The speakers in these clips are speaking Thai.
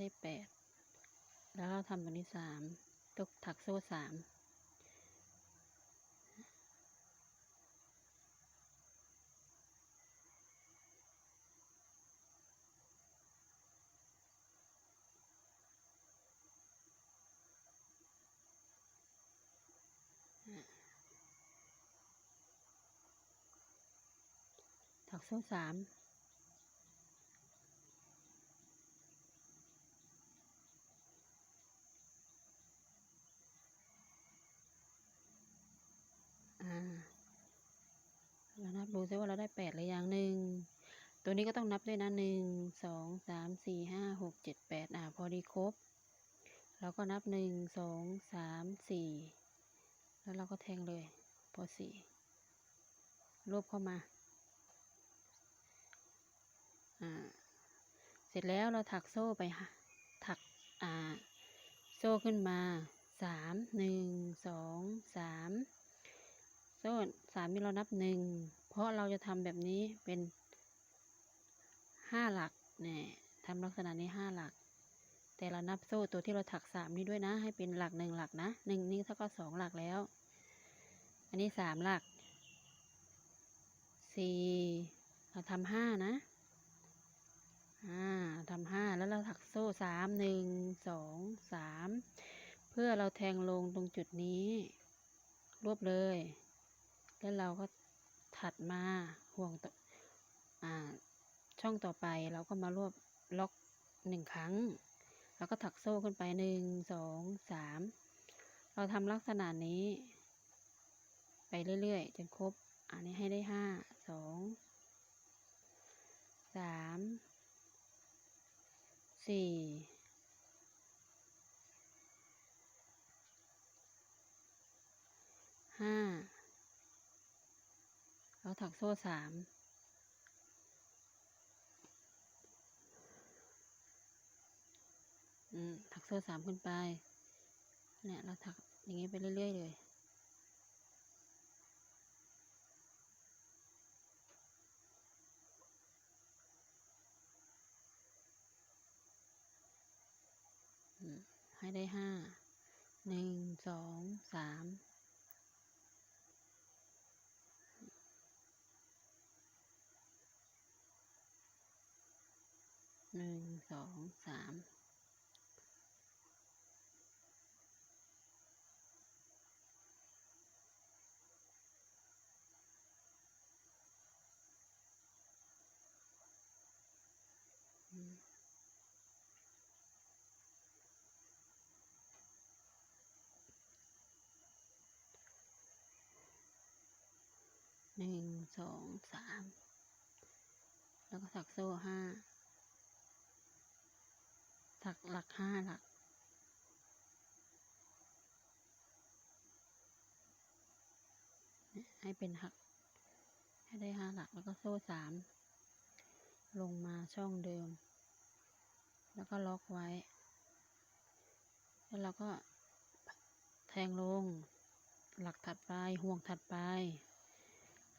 ได้แปดแล้วเราทำตัวนี้สามตกถักโซ่สามถักโซ่สาม อ่าเรานับดูซิว่าเราได้แปดหรือยังหนึ่ง ตัวนี้ก็ต้องนับด้วยนะหนึ่งสองสามสี่ห้าหกเจ็ดแปดอ่าพอดีครบ เราก็นับหนึ่งสองสามสี่แล้วเราก็แทงเลย พอสี่รวบเข้ามา อ่า เสร็จแล้วเราถักโซ่ไปค่ะ ถัก อ่า โซ่ขึ้นมาสามหนึ่งสองสามโซ่สามนี่เรานับหนึ่งเพราะเราจะทำแบบนี้เป็น ห้าหลักเนี่ยทำลักษณะนี้ห้าหลัก แต่เรานับโซ่ตัวที่เราถักสามนี้ด้วยนะ ให้เป็นหลักหนึ่งหลักนะหนึ่งนี่เท่ากับสองหลักแล้ว อันนี้สามหลักสี่เราทำห้านะอ่าทำห้าแล้วเราถักโซ่สามหนึ่งสองสามเพื่อเราแทงลงตรงจุดนี้ รวบเลย แล้วเราก็ถัดมาห่วงต่ออ่า ช่องต่อไปเราก็มารวบล็อกหนึ่งครั้ง แล้วก็ถักโซ่ขึ้นไปหนึ่งสองสามเราทำลักษณะนี้ ไปเรื่อยๆ จนครบ อันนี้ให้ได้ห้าสองสามสี่ห้าเราถักโซ่สามอืม ถักโซ่สามขึ้นไป เนี่ยเราถักอย่างนี้ไปเรื่อย ๆ เลย ให้ได้ห้า หนึ่ง สอง สามหนึ่งสองสาม หนึ่งสองสามแล้วก็ถักโซ่ห้าถักหลักห้าหลัก ให้เป็นหัก ให้ได้ห้าหลักแล้วก็โซ่สามลงมาช่องเดิม แล้วก็ล็อกไว้ แล้วเราก็แทงลง หลักถัดไปห่วงถัดไป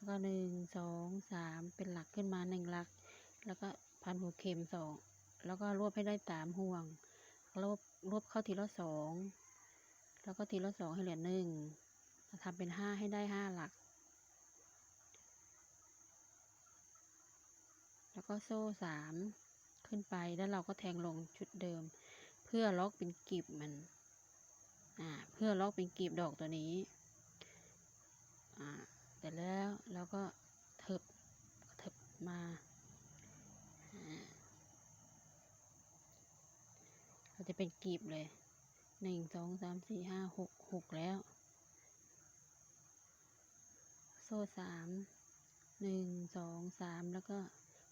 แล้วก็หนึ่งสองสามเป็นหลักขึ้นมาหนึ่งหลัก แล้วก็พันหัวเข็มสองแล้วก็รวบให้ได้สามห่วงรวบรวบเข้าทีละสองแล้วก็ทีละสองให้เหลือหนึ่งทำเป็นห้าให้ได้ห้าหลัก แล้วก็โซ่สามขึ้นไปแล้วเราก็แทงลงชุดเดิม เพื่อล็อกเป็นกลีบมันอ่าเพื่อล็อกเป็นกลีบดอกตัวนี้อ่า เสร็จแล้วเราก็เถิบเถิบมาเราจะเป็นกลีบเลยหนึ่งสองสามสี่ห้าหกหกแล้ว โซ่สามหนึ่งสองสามแล้วก็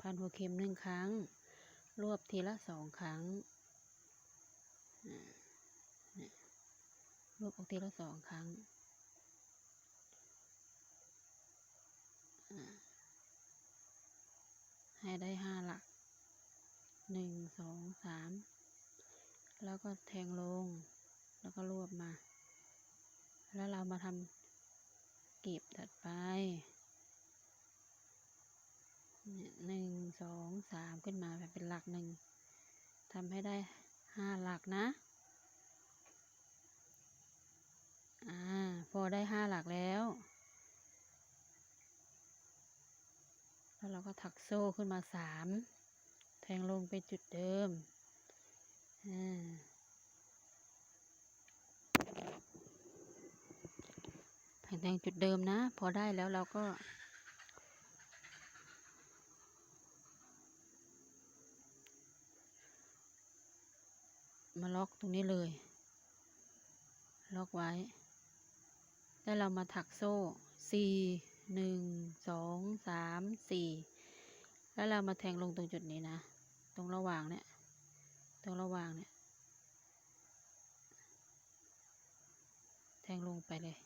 พันหัวเข็มหนึ่งครั้ง รวบทีละสองครั้งรวบออกทีละสองครั้ง อ่า ให้ได้ห้าหลัก หนึ่ง สองสามแล้วก็แทงลง แล้วก็รวบมา แล้วเรามาทำเกลีบถัดไปหนึ่งสองสามขึ้นมาแบบเป็นหลักหนึ่งทำให้ได้ห้าหลักนะ อ่า พอได้ห้าหลักแล้ว แล้วเราก็ถักโซ่ขึ้นมาสาม งลงไปจุดเดิม อ่าแทงแทงจุดเดิมนะ พอได้แล้วเราก็มาล็อกตรงนี้เลย ล็อกไว้ แล้วเรามาถักโซ่สี่หนึ่งสองสามสี่ แล้วเรามาแทงลงตรงจุดนี้นะ รงระหว่างเนี่ย ตรงระหว่างเนี่ย แทงลงไปเลย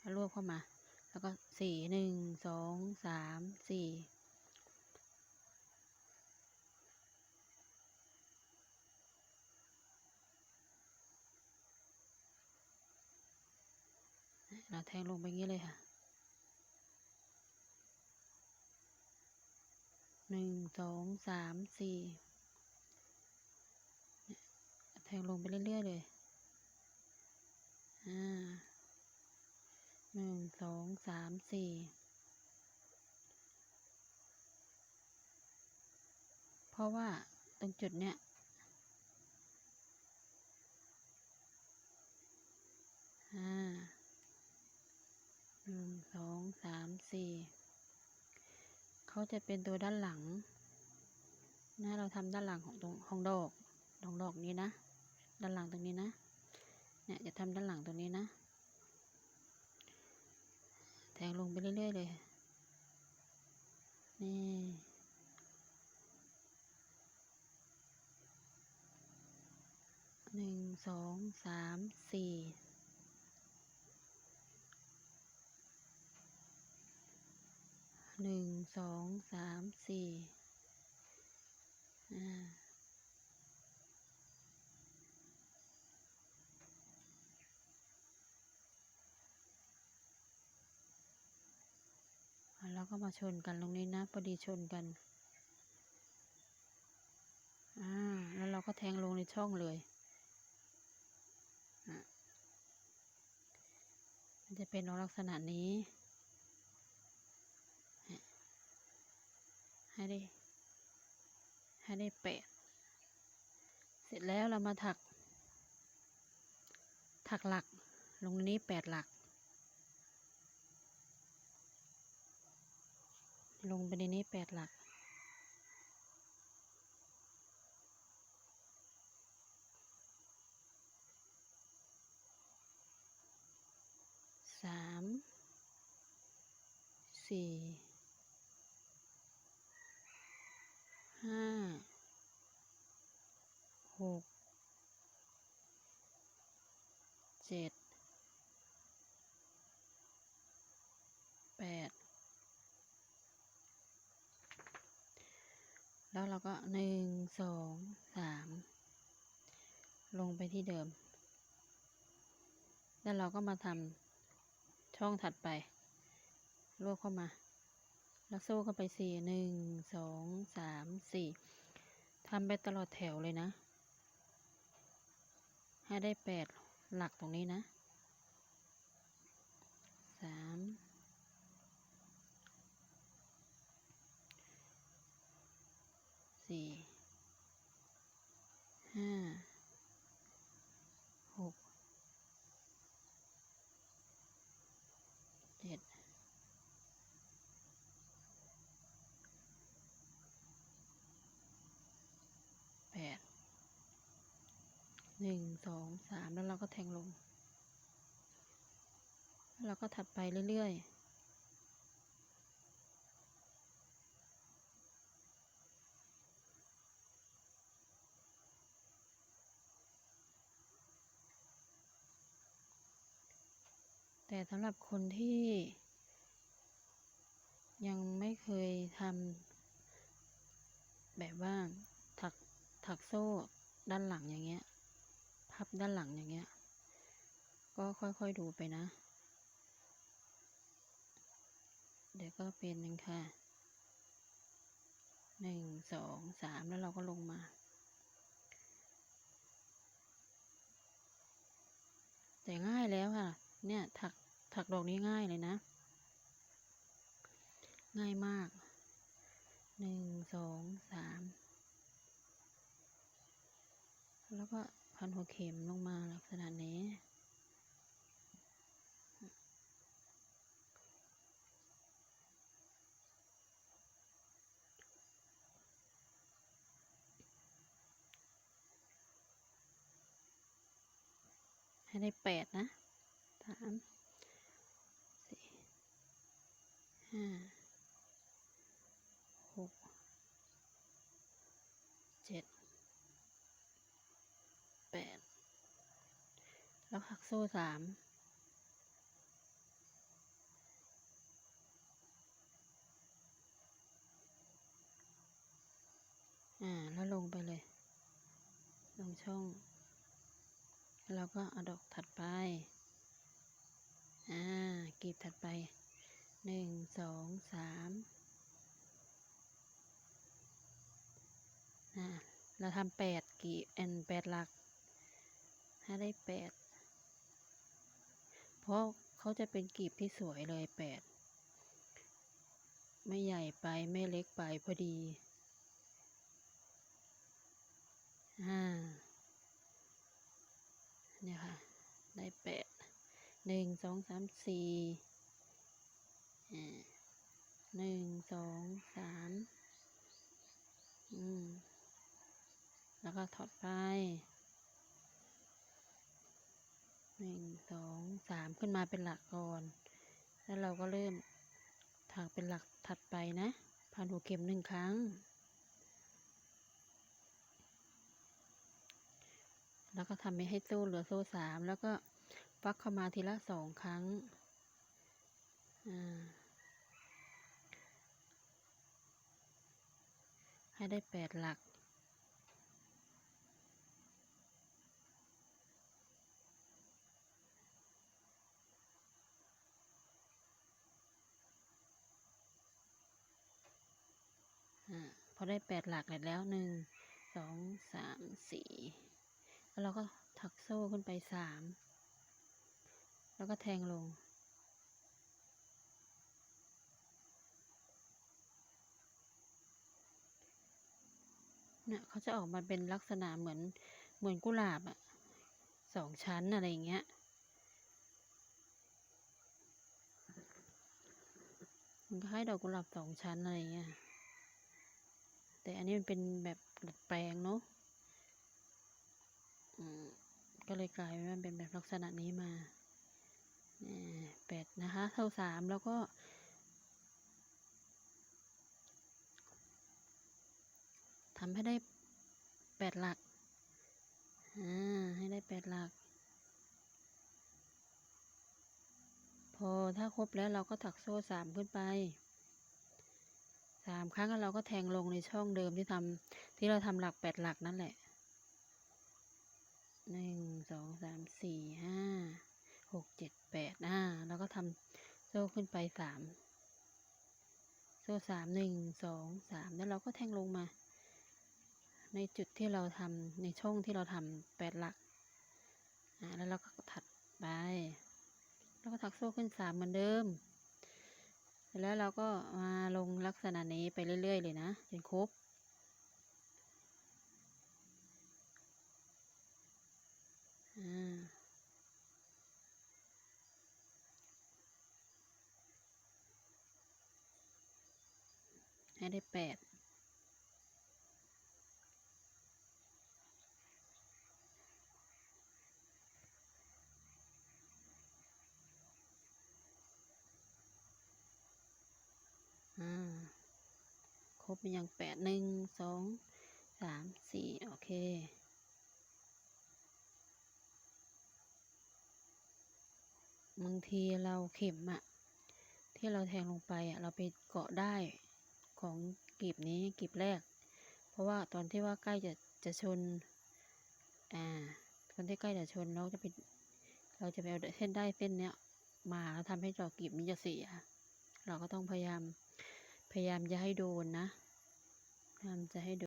แล้วรวบเข้ามา แล้วก็สี่หนึ่งสองสามสี่เราแทงลงไปงี้เลยค่ะ หนึ่งสองสามสี่แทงลงไปเรื่อยๆเลยอ่าหนึ่งสองสามสี่เพราะว่าตรงจุดเนี้ยอ่าหนึ่งสองสามสี่ เขาจะเป็นตัวด้านหลังนะเราทำด้านหลังของตรงของดอกดอกดอกนี้นะ ด้านหลังตรงนี้นะ เนี่ยจะทำด้านหลังตรงนี้นะ แทงลงไปเรื่อยๆเลย นี่หนึ่งสองสามสี่ หนึ่งสองสามสี่อ่าแล้วก็มาชนกันตรงนี้นะพอดีชนกัน อ่า แล้วเราก็แทงลงในช่องเลยอะมันจะเป็นลักษณะนี้ ให้ได้ ให้ได้แปดเสร็จแล้วเรามาถัก ถักหลักลงนี้แปดหลัก ลงไปในนี้แปดหลักสามสี่ ห้า หก เจ็ด แปด แล้ว เราก็หนึ่งสองสามลงไปที่เดิม แล้วเราก็มาทำช่องถัดไป รวบเข้ามา แล้วโซ่เข้าไปสี่หนึ่งสองสามสี่ทำไปตลอดแถวเลยนะ ให้ได้แปดหลักตรงนี้นะ สาม สี่ ห้า หก เจ็ด แปด หนึ่งสองสามแล้วเราก็แทงลง แล้วเราก็ถัดไปเรื่อยๆแต่สำหรับคนที่ยังไม่เคยทำแบบว่าถักถักโซ่ด้านหลังอย่างเงี้ย พับด้านหลังอย่างเงี้ย ก็ค่อยๆดูไปนะ เดี๋ยวก็เป็นหนึ่งค่ะหนึ่งสองสามแล้วเราก็ลงมา แต่ง่ายแล้วค่ะ เนี่ยถักถักดอกนี้ง่ายเลยนะ ง่ายมากหนึ่งสองสามแล้วก็ พันหัวเข็มลงมาลักษณะนี้ ให้ได้แปดนะ สาม สี่ ห้า หก เจ็ด แปด แล้วหักโซ่สามอ่า แล้วลงไปเลย ลงช่อง แล้วก็เอาดอกถัดไป อ่า กีบถัดไป หนึ่ง สอง สามอ่า เราทำแปดกีบเอ็นแปดหลัก ถ้าได้แปด ราะเขาจะเป็นกลีบที่สวยเลยแปดไม่ใหญ่ไปไม่เล็กไปพอดีอ่าเนี่ยค่ะ ได้แปดหนึ่งสองสามสี่หนึ่งสองสามอืม แล้วก็ถอดไป หนึ่งสองสามขึ้นมาเป็นหลักก่อน แล้วเราก็เริ่มถักเป็นหลักถัดไปนะพันหัวเข็มหนึ่งครั้ง แล้วก็ทำให้โซ่เหลือโซ่สามแล้วก็ฟักเข้ามาทีละสองครั้งให้ได้แปดหลัก ได้แปดหลักเสร็จแล้วหนึ่งสองสามสี่แล้วเราก็ถักโซ่ขึ้นไปสามแล้วก็แทงลง เนี่ยเขาจะออกมาเป็นลักษณะเหมือนเหมือนกุหลาบอะสองชั้นอะไรอย่างเงี้ยมันคล้ายดอกกุหลาบสองชั้นอะไรอย่างเงี้ย แต่อันนี้มันเป็นแบบดัดแปลงเนาะก็เลยกลายเป็นว่าเป็นแบบลักษณะนี้มาแปดนะคะ เท่าสามแล้วก็ ทำให้ได้แปดหลัก อ่า ให้ได้แปดหลัก พอถ้าครบแล้วเราก็ถักโซ่สามขึ้นไปามครั้งแล้วเราก็แทงลงในช่องเดิมที่ทำที่เราทำหลักแปดหลักนั่นแหละหนึ่งสองสามสี่ห้าหกเจ็ดแปดอ่าแล้วก็ทำโซ่ขึ้นไปสามโซ่สามหนึ่งสองสามแล้วเราก็แทงลงมา ในจุดที่เราทำในช่องที่เราทำแปดหลักอ่าแล้วเราก็ถัดไป แล้วก็ถักโซ่ขึ้นสามเหมือนเดิม แล้วเราก็มาลงลักษณะนี้ไปเรื่อย ๆ เลยนะจนครบ อ่าให้ได้แปด อ่า ครบยังแปดหนึ่งสองสามสี่โอเค บางทีเราเข็มอะที่เราแทงลงไปอะเราไปเกาะได้ของกลีบนี้กลีบแรก เพราะว่าตอนที่ว่าใกล้จะจะชน อ่า ตอนที่ใกล้จะชนเราจะไปเราจะไปเอาเส้นได้เส้นเนี้ยมาแล้วทำให้ดอกกลีบนี้จะเสีย เราก็ต้องพยายาม พยายามจะให้โดนนะพยายามจะให้โดน